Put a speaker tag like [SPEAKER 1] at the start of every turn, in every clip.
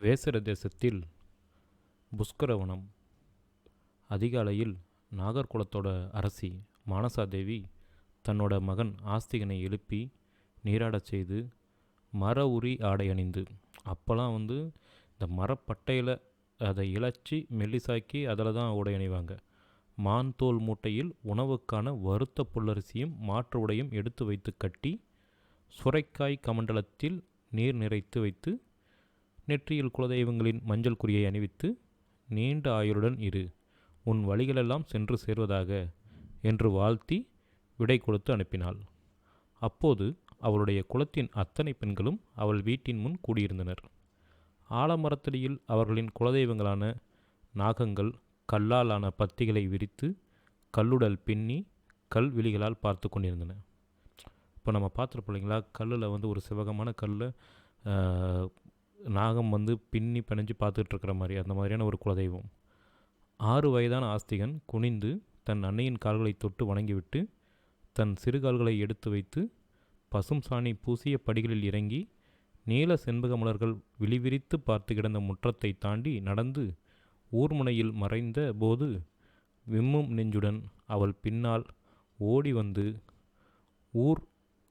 [SPEAKER 1] வேசர தேசத்தில் புஷ்கரவனம் அதிகாலையில் நாகர்குலத்தோட அரசி மானசாதேவி தன்னோட மகன் ஆஸ்திகனை எழுப்பி நீராடச் செய்து மர உரி ஆடை அணிந்து. அப்போல்லாம் வந்து இந்த மரப்பட்டையில் அதை இழைச்சி மெல்லிசாக்கி அதில் தான் உடை அணிவாங்க. மான் தோல் மூட்டையில் உணவுக்கான வறுத்த புல்லரிசியும் மாற்று உடையும் எடுத்து வைத்து கட்டி சுரைக்காய் கமண்டலத்தில் நீர் நிறைத்து வைத்து நெற்றியில் குலதெய்வங்களின் மஞ்சள் குறியை அணிவித்து நீண்ட ஆயுளுடன் இரு உன் வழிகளெல்லாம் சென்று சேர்வதாக என்று வாழ்த்தி விடை கொடுத்து அனுப்பினாள். அப்போது அவளுடைய குலத்தின் அத்தனை பெண்களும் அவள் வீட்டின் முன் கூடியிருந்தனர். ஆலமரத்தடியில் அவர்களின் குலதெய்வங்களான நாகங்கள் கல்லாலான பத்திகளை விரித்து கல்லுடல் பின்னி கல் விழிகளால் பார்த்து கொண்டிருந்தன. இப்போ நம்ம பார்த்துருப்போம் இல்லைங்களா? கல்லில் வந்து ஒரு சிவகமான கல்லில் நாகம் வந்து பின்னி பிணைஞ்சு பார்த்துட்டு இருக்கிற மாதிரி அந்த மாதிரியான ஒரு குலதெய்வம். ஆறு வயதான ஆஸ்திகன் குனிந்து தன் அன்னையின் கால்களை தொட்டு வணங்கிவிட்டு தன் சிறுகால்களை எடுத்து வைத்து பசும் சாணி பூசிய படிகளில் இறங்கி நீல செண்பக மலர்கள் விழிவிரித்து பார்த்து கிடந்த முற்றத்தை தாண்டி நடந்து ஊர்முனையில் மறைந்த போது விம்மும் நெஞ்சுடன் அவள் பின்னால் ஓடி வந்து ஊர்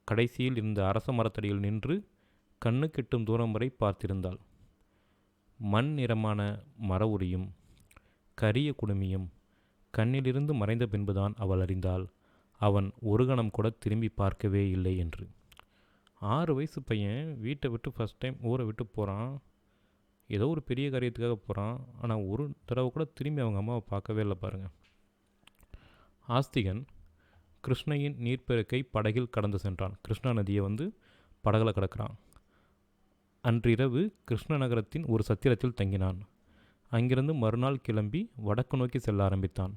[SPEAKER 1] கடைசியில் இருந்த அரச மரத்தடியில் நின்று கண்ணு கிட்டும் தூரம் வரை பார்த்திருந்தாள். மண் நிறமான மர உரியும் கரிய குடுமியும் கண்ணிலிருந்து மறைந்த பின்புதான் அவள் அறிந்தாள். அவன் ஒரு கணம் கூட திரும்பி பார்க்கவே இல்லை என்று. ஆறு வயசு பையன் வீட்டை விட்டு ஃபஸ்ட் டைம் ஊரை விட்டு போகிறான் ஏதோ ஒரு பெரிய காரியத்துக்காக போகிறான் ஆனால் ஒரு தடவை கூட திரும்பி அவங்க அம்மாவை பார்க்கவே இல்லை பாருங்கள் ஆஸ்திகன் கிருஷ்ணையின் நீர்ப்பெருக்கை படகில் கடந்து சென்றான். கிருஷ்ணா நதியை வந்து படகில் கடக்கிறான். அன்றிரவு கிருஷ்ண நகரத்தின் ஒரு சத்திரத்தில் தங்கினான். அங்கிருந்து மறுநாள் கிளம்பி வடக்கு நோக்கி செல்ல ஆரம்பித்தான்.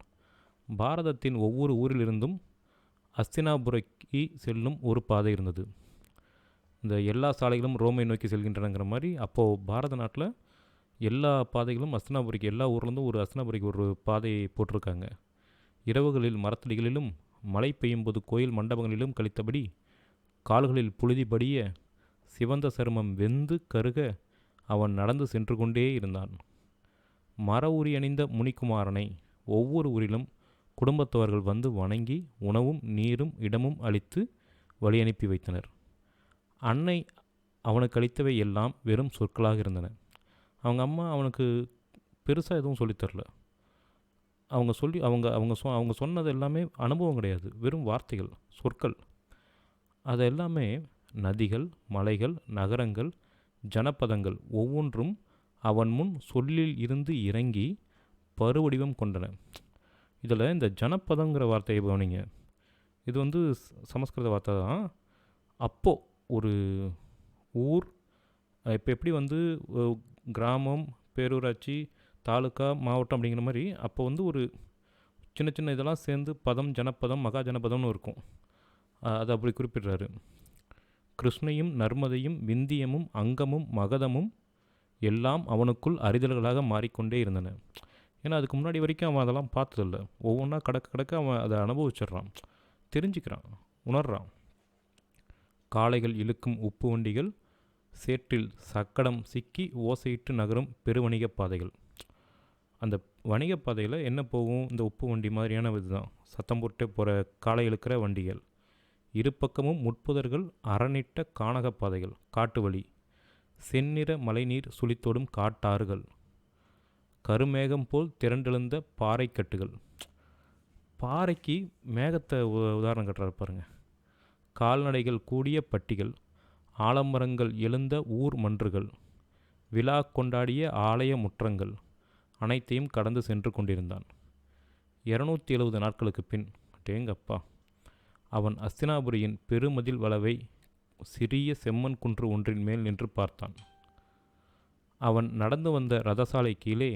[SPEAKER 1] பாரதத்தின் ஒவ்வொரு ஊரிலிருந்தும் அஸ்தினாபுரைக்கு செல்லும் ஒரு பாதை இருந்தது. இந்த எல்லா சாலைகளும் ரோமை நோக்கி செல்கின்றனங்கிற மாதிரி அப்போது பாரத நாட்டில் எல்லா பாதைகளும் அஸ்தினாபுரிக்கு எல்லா ஊர்லேருந்தும் ஒரு அஸ்தினாபுரிக்கு ஒரு பாதையை போட்டிருக்காங்க. இரவுகளில் மரத்தடிகளிலும் மழை பெய்யும்போது கோயில் மண்டபங்களிலும் கழித்தபடி கால்களில் புழுதி படிய சிவந்த சருமம் வெந்து கருக அவன் நடந்து சென்று கொண்டே இருந்தான். மர உரி அணிந்த முனிக்குமாரனை ஒவ்வொரு ஊரிலும் குடும்பத்தவர்கள் வந்து வணங்கி உணவும் நீரும் இடமும் அளித்து வழி அனுப்பி வைத்தனர். அன்னை அவனுக்கு அளித்தவை எல்லாம் வெறும் சொற்களாக இருந்தன. அவங்க அம்மா அவனுக்கு பெருசாக எதுவும் சொல்லித்தரல அவங்க சொல்லி அவங்க அவங்க சொ அவங்க சொன்னது எல்லாமே அனுபவம் கிடையாது. வெறும் வார்த்தைகள் சொற்கள். அது எல்லாமே நதிகள் மலைகள் நகரங்கள் ஜனப்பதங்கள் ஒவ்வொன்றும் அவன் முன் சொல்லில் இருந்து இறங்கி பருவடிவம் கொண்டன. இதில் இந்த ஜனப்பதங்கிற வார்த்தையை கவனிங்க இது வந்து சமஸ்கிருத வார்த்தை தான். அப்போது ஒரு ஊர் இப்போ எப்படி வந்து கிராமம் பேரூராட்சி தாலுக்கா மாவட்டம் அப்படிங்கிற மாதிரி அப்போ வந்து ஒரு சின்ன சின்ன இதெல்லாம் சேர்ந்து பதம் ஜனப்பதம் மகா ஜனபதம்னு இருக்கும். அதை அப்படி குறிப்பிடுறாரு. கிருஷ்ணையும் நர்மதையும் விந்தியமும் அங்கமும் மகதமும் எல்லாம் அவனுக்குள் அறிதல்களாக மாறிக்கொண்டே இருந்தன. ஏன்னா அதுக்கு முன்னாடி வரைக்கும் அவன் அதெல்லாம் பார்த்ததில்ல. ஒவ்வொன்றா கடக்க கடக்க அவன் அதை அனுபவிச்சிடுறான். தெரிஞ்சுக்கிறான் உணர்றான். காளைகள் இழுக்கும் உப்பு வண்டிகள் சேற்றில் சக்கடம் சிக்கி ஓசையிட்டு நகரும் பெருவணிக பாதைகள். அந்த வணிக பாதையில் என்ன போகும்? இந்த உப்பு வண்டி மாதிரியான இதுதான். சத்தம் போட்டு போகிற காளை இழுக்கிற வண்டிகள். இரு பக்கமும் முட்புதர்கள் அரணிட்ட கானகப்பாதைகள். காட்டுவழி. காட்டு வழி செந்நிற மழைநீர் சுழித்தோடும் காட்டாறுகள். கருமேகம் போல் திரண்டெழுந்த பாறைக்கட்டுகள். பாறைக்கு மேகத்தை உதாரணம் கட்டுறாரு பாருங்கள் கால்நடைகள் கூடிய பட்டிகள். ஆலமரங்கள் எழுந்த ஊர் மன்றுகள். விழா கொண்டாடிய ஆலய முற்றங்கள். அனைத்தையும் கடந்து சென்று கொண்டிருந்தான். இரநூத்தி எழுபது நாட்களுக்கு பின். டேங்கப்பா. அவன் அஸ்தினாபுரியின் பெருமதில் வளவை சிறிய செம்மன் குன்று ஒன்றின் மேல் நின்று பார்த்தான். அவன் நடந்து வந்த ரதசாலை கீழே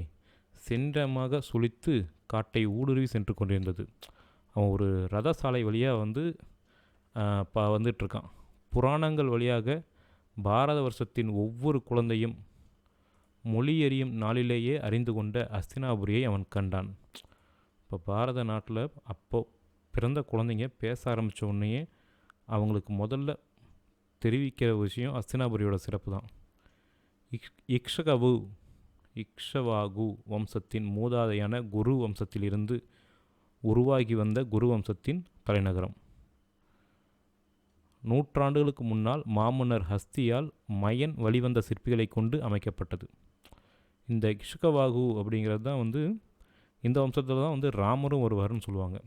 [SPEAKER 1] சென்றமாக சுழித்து காட்டை ஊடுருவி சென்று கொண்டிருந்தது. அவன் ஒரு ரதசாலை வழியாக வந்து பா வந்துட்டுருக்கான். புராணங்கள் வழியாக பாரத வருஷத்தின் ஒவ்வொரு குழந்தையும் மொழி எறியும் நாளிலேயே அறிந்து கொண்ட அஸ்தினாபுரியை அவன் கண்டான். இப்போ பாரத நாட்டில் அப்போ பிறந்த குழந்தைங்க பேச ஆரம்பித்த உடனேயே அவங்களுக்கு முதல்ல தெரிவிக்கிற விஷயம் அஸ்தினாபுரியோட சிறப்பு தான். இக் இக்ஷகவு இக்ஷவாகு வம்சத்தின் மூதாதையான குரு வம்சத்திலிருந்து உருவாகி வந்த குரு வம்சத்தின் தலைநகரம். நூற்றாண்டுகளுக்கு முன்னால் மாமன்னர் ஹஸ்தியால் மயன் வழிவந்த சிற்பிகளை கொண்டு அமைக்கப்பட்டது. இந்த இக்ஷகவாகு அப்படிங்கிறது தான் வந்து இந்த வம்சத்தில் தான் வந்து ராமரும் வருவார்னு சொல்லுவாங்க.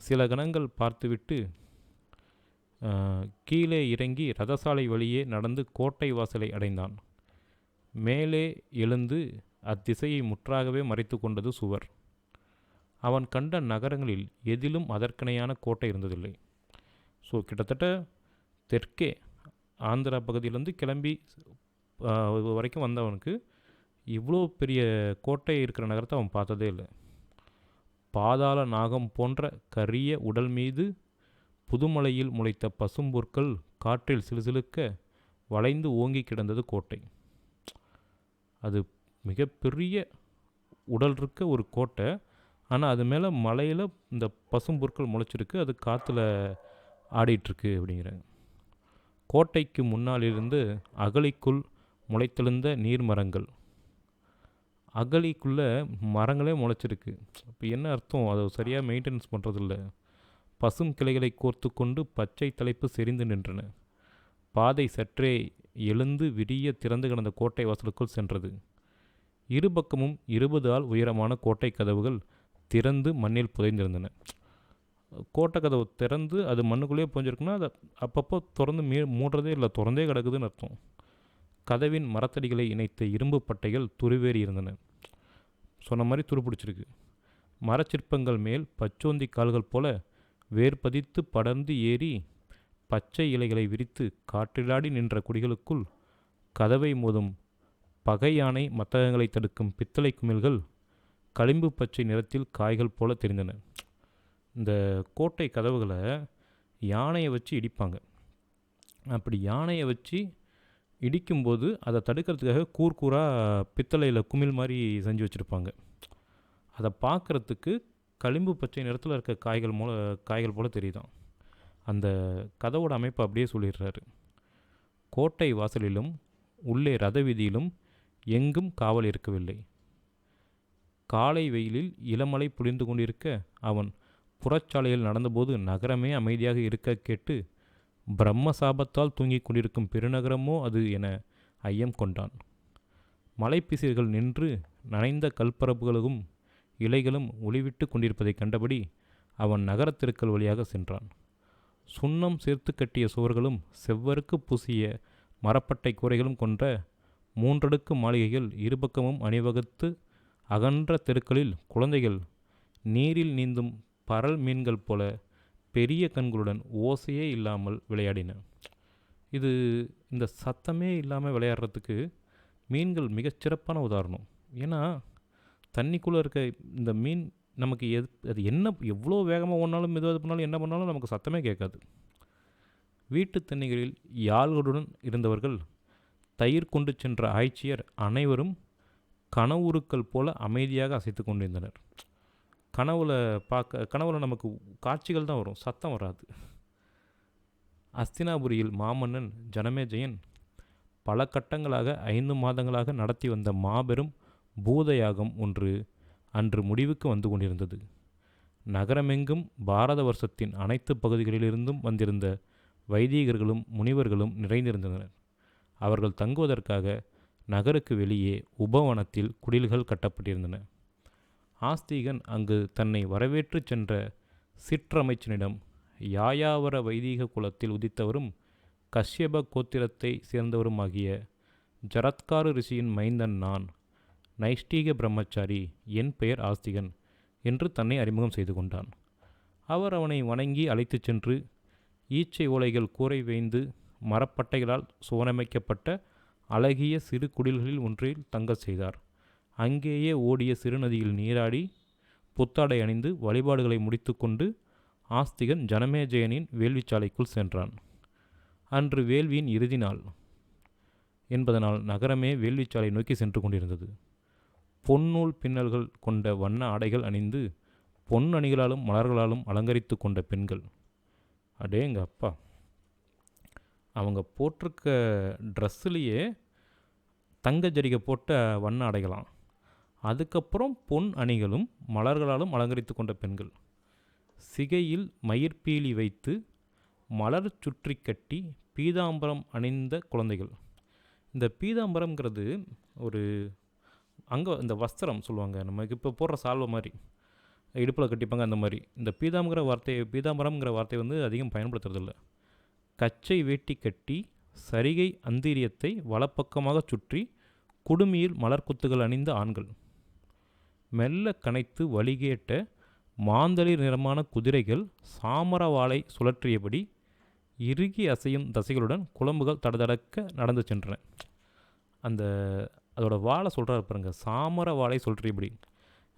[SPEAKER 1] சில கணங்கள் பார்த்துவிட்டு கீழே இறங்கி ரதசாலை வழியே நடந்து கோட்டை வாசலை அடைந்தான். மேலே எழுந்து அத்திசையை முற்றாகவே மறைத்து கொண்டது சுவர். அவன் கண்ட நகரங்களில் எதிலும் அதற்கணையான கோட்டை இருந்ததில்லை. ஸோ கிட்டத்தட்ட தெற்கே ஆந்திரா பகுதியிலேருந்து கிளம்பி வரைக்கும் வந்தவனுக்கு இவ்வளோ பெரிய கோட்டை இருக்கிற நகரத்தை அவன் பார்த்ததே இல்லை. பாதாள நாகம் போன்ற கரிய உடல் மீது புதுமலையில் முளைத்த பசும்பொற்கள் காற்றில் சிலுசிலுக்க வளைந்து ஓங்கி கிடந்தது கோட்டை. அது மிகப்பெரிய உடல் இருக்க ஒரு கோட்டை. ஆனால் அது மேலே மலையில் இந்த பசும்பொற்கள் முளைச்சிருக்கு. அது காற்றுல ஆடிட்டுருக்கு அப்படிங்கிறாங்க கோட்டைக்கு முன்னாலிருந்து அகலிக்குள் முளைத்தெழுந்த நீர்மரங்கள். அகலிக்குள்ளே மரங்களே முளைச்சிருக்கு. இப்போ என்ன அர்த்தம்? அதை சரியாக மெயின்டெனன்ஸ் பண்ணுறதில்ல பசும் கிளைகளை கோர்த்து கொண்டு பச்சை தலைப்பு செறிந்து நின்றன. பாதை சற்றே எழுந்து விடிய திறந்து கிடந்த கோட்டை வாசலுக்குள் சென்றது. இருபக்கமும் இருபது ஆள் உயரமான கோட்டை கதவுகள் திறந்து மண்ணில் புதைந்திருந்தன. கோட்டை கதவு திறந்து அது மண்ணுக்குள்ளேயே புதைஞ்சிருக்குன்னா அதை அப்பப்போ திறந்து மீ மூடுறதே இல்லை திறந்தே கிடக்குதுன்னு அர்த்தம். கதவின் மரத்தடிகளை இணைத்த இரும்பு பட்டைகள் துருவேறி இருந்தன. சொன்ன மாதிரி துருப்பிடிச்சிருக்கு மரச்சிற்பங்கள் மேல் பச்சோந்தி கால்கள் போல வேர்பதித்து படர்ந்து ஏறி பச்சை இலைகளை விரித்து காற்றிலாடி நின்ற குடிகளுக்குள் கதவை மோதும் பகை யானை மத்தகங்களை தடுக்கும் பித்தளை குமிழ்கள் களிம்பு பச்சை நிறத்தில் காய்கள் போல தெரிந்தன. இந்த கோட்டை கதவுகளை யானையை வச்சு இடிப்பாங்க. அப்படி யானையை வச்சு இடிக்கும்போது அதை தடுக்கிறதுக்காக கூர்கூராக பித்தளையில் குமிழ் மாதிரி செஞ்சு வச்சுருப்பாங்க. அதை பார்க்குறதுக்கு களிம்பு பச்சை நிறத்தில் இருக்க காய்கள் மூல காய்கள் போல் தெரியுதான். அந்த கதவோட அமைப்பு அப்படியே சொல்லிடுறாரு. கோட்டை வாசலிலும் உள்ளே ரத வீதியிலும் எங்கும் காவல் இருக்கவில்லை. காலை வெயிலில் இளமலை புழிந்து கொண்டிருக்க அவன் புறச்சாலையில் நடந்தபோது நகரமே அமைதியாக இருக்க கேட்டு பிரம்ம சாபத்தால் தூங்கிக் கொண்டிருக்கும் பெருநகரமோ அது என ஐயம் கொண்டான். மலைப்பிசிர்கள் நின்று நனைந்த கல்பரப்புகளும் இலைகளும் ஒளிவிட்டு கொண்டிருப்பதைக் கண்டபடி அவன் நகரத்திற்கல் வழியாக சென்றான். சுண்ணம் சேர்த்து கட்டிய சுவர்களும் செவ்வருக்கு பூசிய மரப்பட்டை கூரைகளும் கொண்ட மூன்றடுக்கு மாளிகைகள் இருபக்கமும் அணிவகுத்து அகன்ற தெருக்களில் குழந்தைகள் நீரில் நீந்தும் பரல் மீன்கள் போல பெரிய கண்களுடன் ஓசையே இல்லாமல் விளையாடின. இது இந்த சத்தமே இல்லாமல் விளையாடுறதுக்கு மீன்கள் மிகச்சிறப்பான உதாரணம். ஏன்னா தண்ணிக்குள்ளே இருக்க இந்த மீன் நமக்கு எது அது என்ன எவ்வளோ வேகமாக ஓடினாலும் மெதுவாக பண்ணாலும் என்ன பண்ணாலும் நமக்கு சத்தமே கேட்காது. வீட்டு தண்ணிகளில் யாழ்களுடன் இருந்தவர்கள் தயிர் கொண்டு சென்ற ஆய்ச்சியர் அனைவரும் கனவுருக்கள் போல அமைதியாக அசைத்து கொண்டிருந்தனர். கனவுல பார்க்க கனவுல நமக்கு காட்சிகள் தான் வரும். சத்தம் வராது. அஸ்தினாபுரியில் மாமன்னன் ஜனமேஜயன் பல கட்டங்களாக ஐந்து மாதங்களாக நடத்தி வந்த மாபெரும் பூதயாகம் ஒன்று அன்று முடிவுக்கு வந்து கொண்டிருந்தது. நகரமெங்கும் பாரத வருஷத்தின் அனைத்து பகுதிகளிலிருந்தும் வந்திருந்த வைதீகர்களும் முனிவர்களும் நிறைந்திருந்தனர். அவர்கள் தங்குவதற்காக நகருக்கு வெளியே உபவனத்தில் குடில்கள் கட்டப்பட்டிருந்தன. ஆஸ்திகன் அங்கு தன்னை வரவேற்றுச் சென்ற சிற்றமைச்சனிடம் யாயாவர வைதீக குலத்தில் உதித்தவரும் கஷ்யப கோத்திரத்தை சேர்ந்தவருமாகிய ஜரத்காரு ரிஷியின் மைந்தன் நான் நைஷ்டீக பிரம்மச்சாரி என் பெயர் ஆஸ்திகன் என்று தன்னை அறிமுகம் செய்து கொண்டான். அவர் அவனை வணங்கி அழைத்துச் சென்று ஈச்சை ஓலைகள் கூரை வேய்ந்து மரப்பட்டைகளால் சுவனமைக்கப்பட்ட அழகிய சிறு குடில்களில் ஒன்றில் தங்கச் செய்தார். அங்கேயே ஓடிய சிறுநதியில் நீராடி புத்தாடை அணிந்து வழிபாடுகளை முடித்துக்கொண்டு ஆஸ்திகன் ஜனமேஜயனின் வேள்விச்சாலைக்குள் சென்றான். அன்று வேள்வியின் இறுதி நாள். என்பதனால் நகரமே வேள்விச்சாலை நோக்கி சென்று கொண்டிருந்தது. பொன்னூல் பின்னல்கள் கொண்ட வண்ண ஆடைகள் அணிந்து பொன் அணிகளாலும் மலர்களாலும் அலங்கரித்து கொண்ட பெண்கள். அடேங்க அப்பா. அவங்க போட்டிருக்க ட்ரெஸ்ஸுலேயே தங்க ஜரிகை போட்ட வண்ண ஆடைகளாம். அதுக்கப்புறம் பொன் அணிகளும் மலர்களாலும் அலங்கரித்து கொண்ட பெண்கள். சிகையில் மயிர்பீலி வைத்து மலர் சுற்றி கட்டி பீதாம்பரம் அணிந்த குழந்தைகள். இந்த பீதாம்பரம்ங்கிறது ஒரு அங்கே இந்த வஸ்திரம் சொல்லுவாங்க. நமக்கு இப்போ போடுற சால்வை மாதிரி இடுப்பில் கட்டிப்பாங்க அந்த மாதிரி. இந்த பீதாம்பர வார்த்தையை பீதாம்பரம்ங்கிற வார்த்தையை வந்து அதிகம் பயன்படுத்துறதில்ல. கச்சை வேட்டி கட்டி சரிகை அந்தீரியத்தை வலப்பக்கமாக சுற்றி குடுமியில் மலர்க்குத்துகள் அணிந்த ஆண்கள். மெல்ல கனைத்து வழிகேட்ட மாந்தளிர் நிறமான குதிரைகள் சாமரவாளை சுழற்றியபடி இறுகி அசையும் தசைகளுடன் குழம்புகள் தடதடக்க நடந்து சென்றன. அந்த அதோட வாழை சொல்கிறாரு பாருங்க சாமர வாழை சுழற்றியபடி.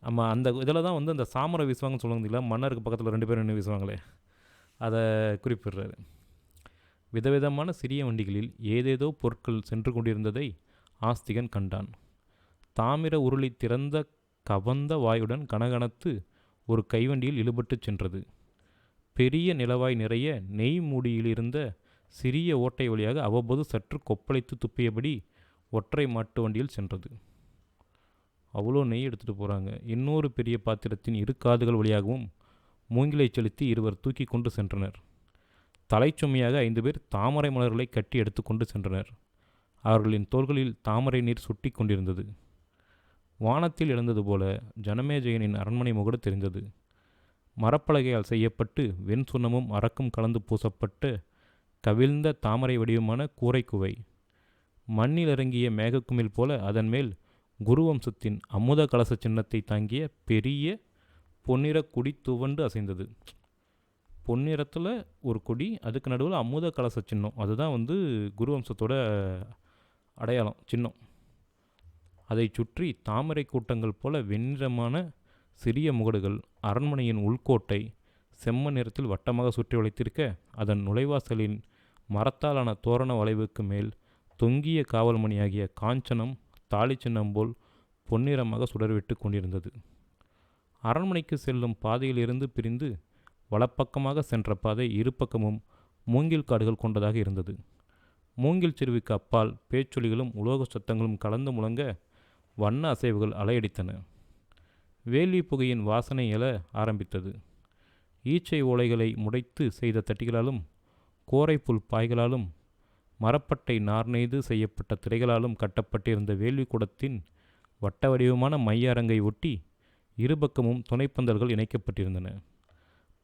[SPEAKER 1] நம்ம அந்த இதில் தான் வந்து அந்த சாமரை வீசுவாங்கன்னு சொல்லுவாங்க இல்லை மன்னருக்கு பக்கத்தில் ரெண்டு பேரும் நின்று வீசுவாங்களே. அதை குறிப்பிடுறாரு. விதவிதமான சிறிய வண்டிகளில் ஏதேதோ பொருட்கள் சென்று கொண்டிருந்ததை ஆஸ்திகன் கண்டான். தாமிர உருளி திறந்த கவந்த வாயுடன் கனகனத்து ஒரு கைவண்டியில் இழுபட்டு சென்றது. பெரிய நிலவாய் நிறைய நெய் மூடியிலிருந்த சிறிய ஓட்டை வழியாக அவ்வப்போது சற்று கொப்பளித்து துப்பியபடி ஒற்றை மாட்டு வண்டியில் சென்றது. அவ்வளோ நெய் எடுத்துகிட்டு போகிறாங்க இன்னொரு பெரிய பாத்திரத்தின் இரு காதுகள் வழியாகவும் மூங்கிலை செலுத்தி இருவர் தூக்கி கொண்டு சென்றனர். தலைச்சுமையாக ஐந்து பேர் தாமரை மலர்களை கட்டி எடுத்துக்கொண்டு சென்றனர். அவர்களின் தோள்களில் தாமரை நீர் சுட்டி கொண்டிருந்தது. வானத்தில் எழுந்தது போல ஜனமேஜயனின் அரண்மனை முகடு தெரிந்தது. மரப்பலகையால் செய்யப்பட்டு வெண் சுண்ணமும் அரக்கும் கலந்து பூசப்பட்ட கவிழ்ந்த தாமரை வடிவமான கூரைக்குவை. மண்ணில் இறங்கிய மேகக்குமிழ் போல அதன் மேல் குருவம்சத்தின் அமுத கலச சின்னத்தை தாங்கிய பெரிய பொன்னிற கொடி துவண்டு அசைந்தது. பொன்னிறத்தில் ஒரு கொடி அதுக்கு நடுவில் அமுத கலச சின்னம். அதுதான் வந்து குருவம்சத்தோட அடையாளம் சின்னம். அதை சுற்றி தாமரை கூட்டங்கள் போல வெண்ணிறமான சிறிய முகடுகள் அரண்மனையின் உள்கோட்டை செம்ம நிறத்தில் வட்டமாக சுற்றி வளைத்திருக்க அதன் நுழைவாசலின் மரத்தாலான தோரண வளைவுக்கு மேல் தொங்கிய காவல்மணியாகிய காஞ்சனம் தாலி சின்னம் போல் பொன்னிறமாக சுடர்விட்டு கொண்டிருந்தது. அரண்மனைக்கு செல்லும் பாதையிலிருந்து பிரிந்து வலப்பக்கமாக சென்ற பாதை இருபக்கமும் மூங்கில் காடுகள் கொண்டதாக இருந்தது. மூங்கில் செருவிக்கு அப்பால் பேச்சொலிகளும் உலோக சத்தங்களும் கலந்து முழங்க வண்ண அசைவுகள் அலையடித்தன. வேலி புகையின் வாசனை எழ ஆரம்பித்தது. ஈச்சை ஓலைகளை முடைத்து செய்த தட்டிகளாலும் கோரைப்புல் பாய்களாலும் மரப்பட்டை நார்நெய்து செய்யப்பட்ட திரைகளாலும் கட்டப்பட்டிருந்த வேள்வி குடத்தின் வட்ட வடிவமான மைய அரங்கை ஒட்டி இருபக்கமும் துணைப்பந்தல்கள் இணைக்கப்பட்டிருந்தன.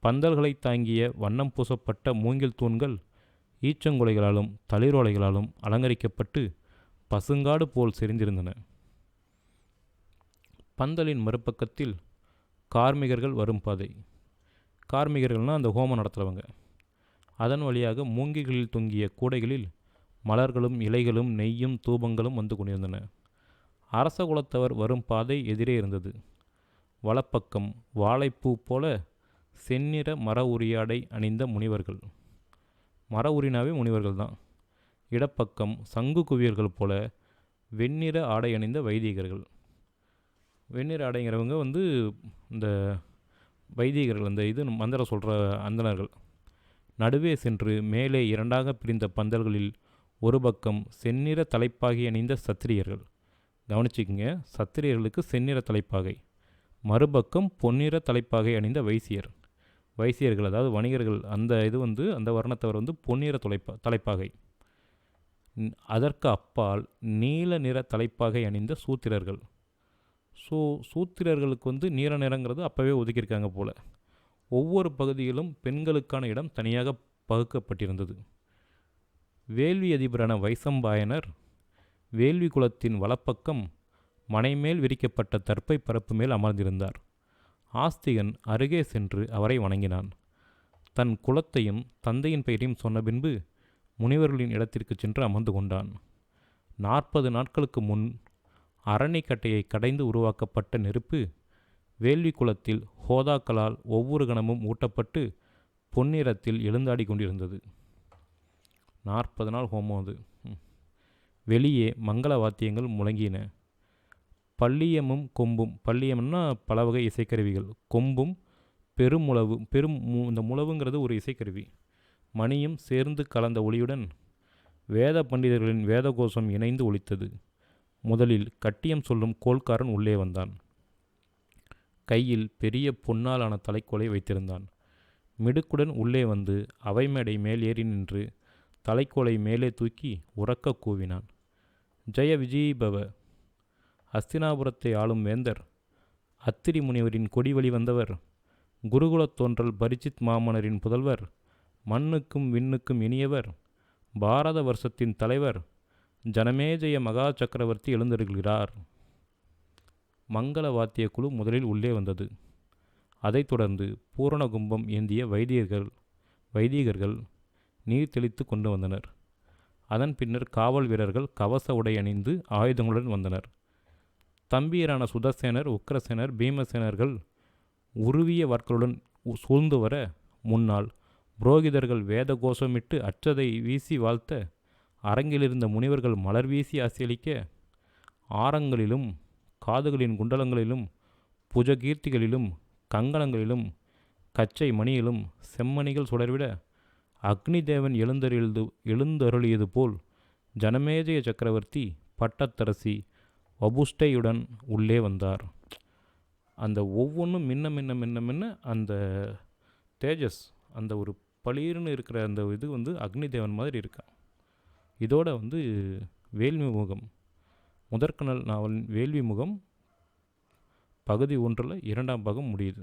[SPEAKER 1] பந்தல்களை தாங்கிய வண்ணம் பூசப்பட்ட மூங்கில் தூண்கள் ஈச்சங்குலைகளாலும் தளிரோலைகளாலும் அலங்கரிக்கப்பட்டு பசுங்காடு போல் செறிந்திருந்தன. பந்தலின் மறுபக்கத்தில் கார்மிகர்கள் வரும் பாதை. கார்மிகர்கள்னால் அந்த ஹோமம் நடத்துகிறவங்க அதன் வழியாக மூங்கிகளில் தொங்கிய கூடைகளில் மலர்களும் இலைகளும் நெய்யும் தூபங்களும் வந்து கொண்டிருந்தன அரச குலத்தவர் வரும் பாதை எதிரே இருந்தது. வலப்பக்கம் வாழைப்பூ போல செந்நிற மர உரியாடை அணிந்த முனிவர்கள். மர உரினாவே முனிவர்கள் தான். இடப்பக்கம் சங்கு குவியர்கள் போல வெண்ணிற ஆடை அணிந்த வைதிகர்கள். வெந்நீர் ஆடைங்கிறவங்க வந்து இந்த வைதிகர்கள் அந்த இது மந்திரம் சொல்கிற அந்தணர்கள். நடுவே சென்று மேலே இரண்டாக பிரிந்த பந்தல்களில் ஒரு பக்கம் செந்நிற தலைப்பாகை அணிந்த சத்திரியர்கள். கவனிச்சிக்கங்க சத்திரியர்களுக்கு செந்நிற தலைப்பாகை. மறுபக்கம் பொன்னிற தலைப்பாகை அணிந்த வைசியர். வைசியர்கள் அதாவது வணிகர்கள் அந்த இது வந்து அந்த வர்ணத்தவர் வந்து பொன்னிற தொலைப்பா தலைப்பாகை. அதற்கு அப்பால் நீல நிற தலைப்பாகை அணிந்த சூத்திரர்கள். ஸோ சூத்திரர்களுக்கு வந்து நீர நிறங்கிறது அப்போவே ஒதுக்கியிருக்காங்க போல். ஒவ்வொரு பகுதியிலும் பெண்களுக்கான இடம் தனியாக பகுக்கப்பட்டிருந்தது. வேள்வி அதிபரான வைசம்பாயனர் வேள்வி குலத்தின் வலப்பக்கம் மனைமேல் விரிக்கப்பட்ட தற்பை பரப்பு மேல் அமர்ந்திருந்தார். ஆஸ்திகன் அருகே சென்று அவரை வணங்கினான். தன் குலத்தையும் தந்தையின் பெயரையும் சொன்ன பின்பு முனிவர்களின் இடத்திற்கு சென்று அமர்ந்து கொண்டான். நாற்பது நாட்களுக்கு முன் அரணிக்கட்டையை கடைந்து உருவாக்கப்பட்ட நெருப்பு வேள்வி குலத்தில் ஹோதாக்களால் ஒவ்வொரு கணமும் ஊட்டப்பட்டு பொன்னிறத்தில் எழுந்தாடி கொண்டிருந்தது. நாற்பது நாள் ஹோமம் அது. வெளியே மங்கள வாத்தியங்கள் முழங்கின. பள்ளியமும் கொம்பும் பள்ளியம்னா பல வகை இசைக்கருவிகள். கொம்பும் பெருமுளவு பெரும் இந்த முளவுங்கிறது ஒரு இசைக்கருவி. மணியும் சேர்ந்து கலந்த ஒளியுடன் வேத பண்டிதர்களின் வேதகோஷம் இணைந்து ஒழித்தது முதலில் கட்டியம் சொல்லும் கோல்காரன் உள்ளே வந்தான். கையில் பெரிய பொன்னாலான தலைக்கோலை வைத்திருந்தான். மிடுக்குடன் உள்ளே வந்து அவை மேடை மேல் ஏறி நின்று தலைக்கோலை மேலே தூக்கி உறக்க கூவினான். ஜெய விஜயீபவ அஸ்தினாபுரத்தை ஆளும் வேந்தர் அத்திரி முனிவரின் கொடி வழிவந்தவர் குருகுலத் தோன்றல் பரிச்சித் மாமனரின் புதல்வர் மண்ணுக்கும் விண்ணுக்கும் இனியவர் பாரத வருஷத்தின் தலைவர் ஜனமேஜய மகா சக்கரவர்த்தி எழுந்தருள்கிறார். மங்கள வாத்திய குழு முதலில் உள்ளே வந்தது. அதைத் தொடர்ந்து பூரண கும்பம் ஏந்திய வைதிகர்கள் வைதிகர்கள் நீர் தெளித்து கொண்டு வந்தனர். அதன் பின்னர் காவல் வீரர்கள் கவச உடை அணிந்து ஆயுதங்களுடன் வந்தனர். தம்பியரான சுதசேனர் உக்கிரசேனர் பீமசேனர்கள் உருவிய வர்களுடன் சூழ்ந்து வர முன்னால் புரோகிதர்கள் வேத கோஷமிட்டு அச்சதை வீசி வாழ்த்த அரங்கிலிருந்த முனிவர்கள் மலர் வீசி ஆசியளிக்க ஆரங்களிலும் காதுகளின் குண்டலங்களிலும் புஜகீர்த்திகளிலும் கங்கணங்களிலும் கச்சை மணியிலும் செம்மணிகள் சுடர்விட அக்னி தேவன் எழுந்தருளியது எழுந்தருளியது போல் ஜனமேஜய சக்கரவர்த்தி பட்டத்தரசி வபுஷ்டையுடன் உள்ளே வந்தார். அந்த ஒவ்வொன்றும் மின்ன மின்ன மின்ன மின்ன அந்த தேஜஸ் அந்த ஒரு பளீர்னு இருக்கிற அந்த இது வந்து அக்னி தேவன் மாதிரி இருக்கான் இதோட வந்து வேள்வி முகம். முதற்கனல் நாவலின் வேள்வி முகம் பகுதி ஒன்றில் இரண்டாம் பாகம் முடியுது.